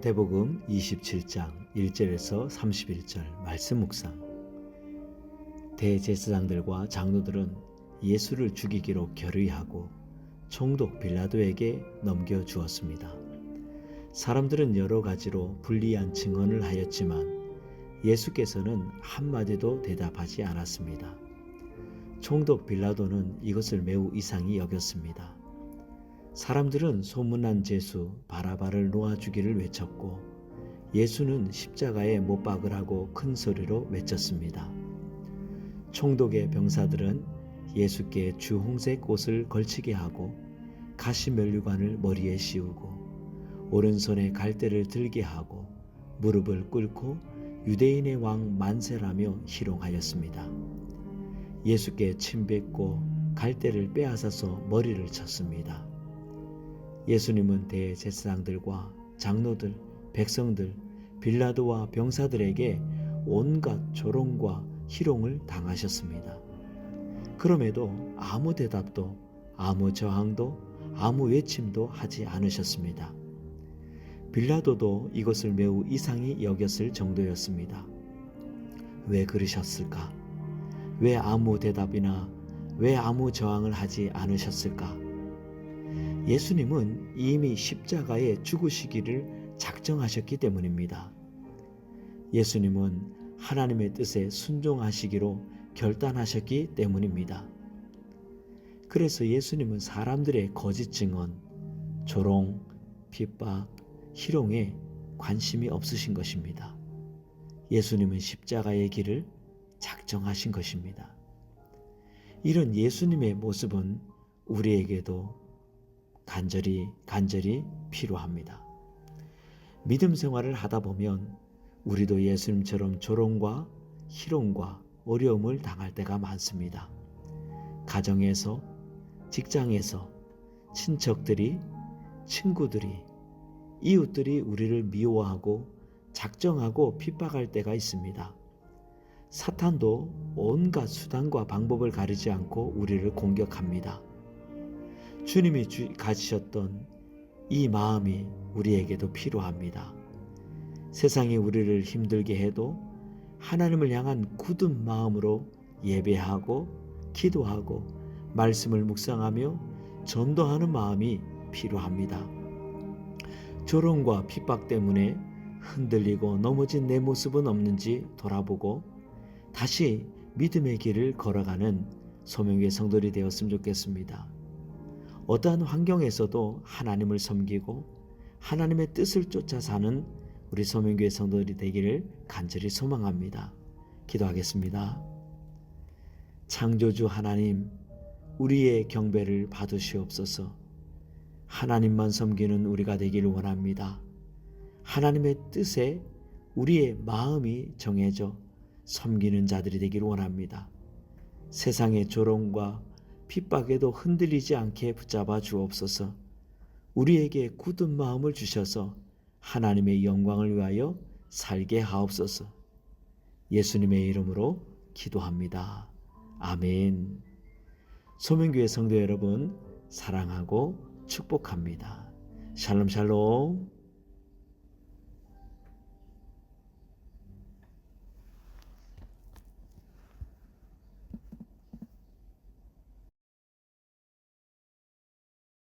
마태복음 27장 1절에서 31절 말씀 묵상. 대제사장들과 장로들은 예수를 죽이기로 결의하고 총독 빌라도에게 넘겨 주었습니다. 사람들은 여러 가지로 불리한 증언을 하였지만 예수께서는 한마디도 대답하지 않았습니다. 총독 빌라도는 이것을 매우 이상히 여겼습니다. 사람들은 소문난 죄수 바라바를 놓아주기를 외쳤고 예수는 십자가에 못 박으라고 큰 소리로 외쳤습니다. 총독의 병사들은 예수께 주홍색 옷을 걸치게 하고 가시면류관을 머리에 씌우고 오른손에 갈대를 들게 하고 무릎을 꿇고 유대인의 왕 만세라며 희롱하였습니다. 예수께 침 뱉고 갈대를 빼앗아서 머리를 쳤습니다. 예수님은 대제사장들과 장로들, 백성들, 빌라도와 병사들에게 온갖 조롱과 희롱을 당하셨습니다. 그럼에도 아무 대답도, 아무 저항도, 아무 외침도 하지 않으셨습니다. 빌라도도 이것을 매우 이상히 여겼을 정도였습니다. 왜 그러셨을까? 왜 아무 대답이나 왜 아무 저항을 하지 않으셨을까? 예수님은 이미 십자가에 죽으시기를 작정하셨기 때문입니다. 예수님은 하나님의 뜻에 순종하시기로 결단하셨기 때문입니다. 그래서 예수님은 사람들의 거짓 증언, 조롱, 핍박, 희롱에 관심이 없으신 것입니다. 예수님은 십자가의 길을 작정하신 것입니다. 이런 예수님의 모습은 우리에게도 간절히 간절히 필요합니다. 믿음 생활을 하다 보면 우리도 예수님처럼 조롱과 희롱과 어려움을 당할 때가 많습니다. 가정에서, 직장에서, 친척들이, 친구들이, 이웃들이 우리를 미워하고 작정하고 핍박할 때가 있습니다. 사탄도 온갖 수단과 방법을 가리지 않고 우리를 공격합니다. 주님이 가지셨던 이 마음이 우리에게도 필요합니다. 세상이 우리를 힘들게 해도 하나님을 향한 굳은 마음으로 예배하고 기도하고 말씀을 묵상하며 전도하는 마음이 필요합니다. 조롱과 핍박 때문에 흔들리고 넘어진 내 모습은 없는지 돌아보고 다시 믿음의 길을 걸어가는 소명의 성도들이 되었으면 좋겠습니다. 어떠한 환경에서도 하나님을 섬기고 하나님의 뜻을 쫓아 사는 우리 소명교회 성도들이 되기를 간절히 소망합니다. 기도하겠습니다. 창조주 하나님, 우리의 경배를 받으시옵소서. 하나님만 섬기는 우리가 되기를 원합니다. 하나님의 뜻에 우리의 마음이 정해져 섬기는 자들이 되기를 원합니다. 세상의 조롱과 핍박에도 흔들리지 않게 붙잡아 주옵소서. 우리에게 굳은 마음을 주셔서 하나님의 영광을 위하여 살게 하옵소서. 예수님의 이름으로 기도합니다. 아멘. 소명교회 성도 여러분, 사랑하고 축복합니다. 샬롬 샬롬.